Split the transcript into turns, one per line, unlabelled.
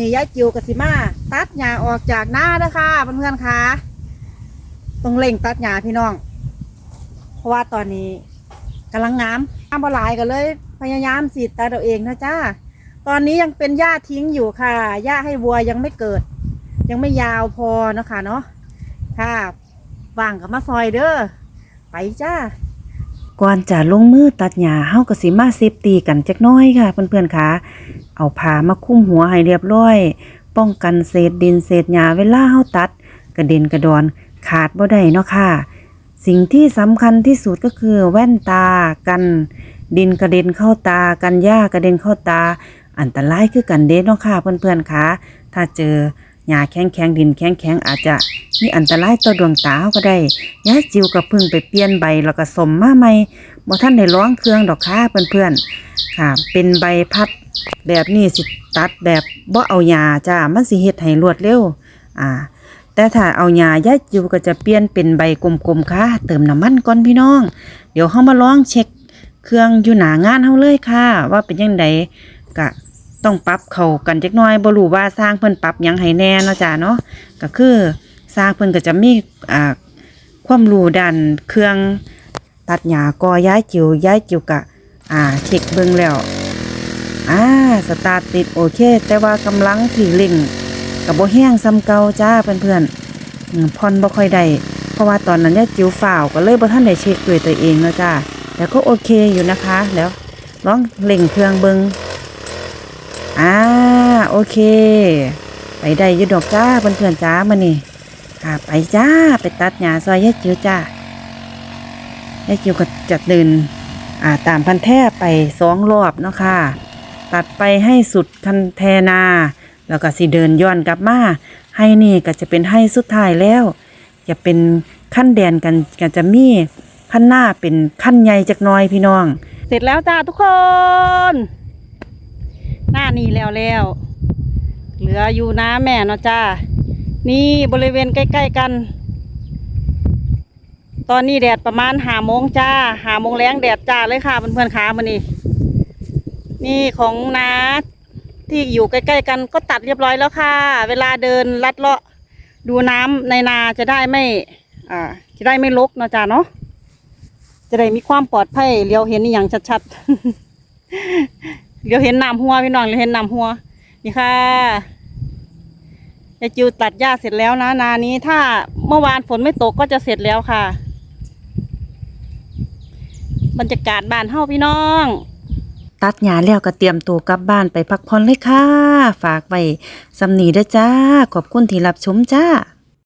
นี่ยายจิวกับสิมา ตัดหญ้าออกจากหน้าเด้อค่ะเพื่อนๆค่ะต้องเร่งตัดหญ้าพี่น้อง เพราะว่าตอนนี้กำลังงามงามบหลายกันเลย พยายามสีดตัดเอาเองนะจ้าตอนนี้ยังเป็นหญ้าทิ้งอยู่ค่ะหญ้าให้วัวยังไม่เกิด ยังไม่ยาวพอนะคะเนาะค่ะว่างกับมาซอยเด้อไปจ้า ก่อนจะลงมือตัดหญ้าเฮาก็สิมาเซฟตีกันจักน้อยค่ะ เพื่อนๆค่ะ เอาผ้ามาคลุมหัวให้เรียบร้อย ป้องกันเศษดินเศษหญ้าเวลาเฮาตัด กระเด็นกระดอน ขาดบ่ได้เนาะค่ะ สิ่งที่สำคัญที่สุดก็คือแว่นตากัน ดินกระเด็นเข้าตากันหญ้ากระเด็นเข้าตา อันตรายคือกันเด้เนาะค่ะ เพื่อนๆค่ะ ถ้าเจอ หญ้าแข็งๆดินแข็งๆอาจจะมีอันตรายต่อดวงตาก็ได้ยายจิวก็เพิ่งไปเปลี่ยนใบแล้วก็สมมาใหม่บ่ทันได้ร้องเครื่องดอกค่ะเพื่อนๆค่ะ เป็นใบพัดแบบนี้สิตัดแบบบ่เอาหญ้าจ้ามันสิเฮ็ดให้รวดเร็วอ่า แต่ถ้าเอาหญ้ายายจิวก็จะเปลี่ยนเป็นใบกลมๆค่ะ เติมน้ำมันก่อนพี่น้อง เดี๋ยวเฮามาลองเช็คเครื่องอยู่หน้างานเฮาเลยค่ะ ว่าเป็นจังไดก็ ต้องปรับเข้ากันจักหน่อยบ่รู้ว่าสร้างเพิ่นปรับหยังให้แน่เนาะจ้าเนาะก็คือสร้างเพิ่นก็จะมีอ่าความรู้ด้านเครื่องตัดหญ้ากอย้ายจิวย้ายจิวก็อ่าเช็คเบิ่งแล้วอ่าสตาร์ทติดโอเค แต่ว่ากำลังที่เร่งกับโบแห้งซ้ำเก่าจ้าเพื่อนๆอืมพอนบ่ค่อยได้เพราะว่าตอนนั้นเนี่ยจิ๋วฝ่าวก็เลยบ่ทันได้เช็คด้วยตัวเองเนาะจ้าแต่ก็โอเคอยู่นะคะ แล้วลองเร่งเครื่องเบิง อ่าโอเค ไปได้ยุดอกจ้าเพื่อนๆจ้ามานี่ค่ะไปจ้าไปตัดหญ้าซอยยายจิ๋วจ้ายายจิ๋วก็จะเดินอ่าตามพันแท่ไปสองรอบเนาะค่ะ ตัดไปให้สุดคันแทนา แล้วก็สิเดินย้อนกลับมาให้นี่ก็จะเป็นให้สุดท้ายแล้ว จะเป็นขั้นแดนกันก็จะมีขั้นหน้าเป็นขั้นใหญ่จักน้อยพี่น้อง เสร็จแล้วจ้าทุกคน นี่แล้วแล้วเหลืออยู่นะแม่เนาะจ้า นี่บริเวณใกล้ ๆกัน ตอนนี้แดดประมาณหาโมงจ้าหาโมงแรงแดดจ้าเลยค่ะเพื่อนๆขามันนี่นี่ของนาที่อยู่ใกล้ ๆ กันก็ตัดเรียบร้อยแล้วค่ะ เวลาเดินลัดเลาะดูน้ำในนาจะได้ไม่ อ่า จะได้ไม่รกเนาะจ้าเนาะจะได้มีความปลอดภัยเลี้ยวเห็นอย่างชัดๆ เลี้ยวเห็นน้ำหัวพี่น้องเลี้ยวเห็นน้ำหัว นี่ค่ะยายจิวตัดหญ้าเสร็จแล้วนะ นานี้ถ้าเมื่อวานฝนไม่ตกก็จะเสร็จแล้วค่ะ บรรยากาศบ้านเฮาพี่น้อง ตัดหญ้าแล้วก็เตรียมตัวกลับบ้านไปพักผ่อนเลยค่ะ ฝากไว้สำนีด้อจ้า ขอบคุณที่รับชมจ้า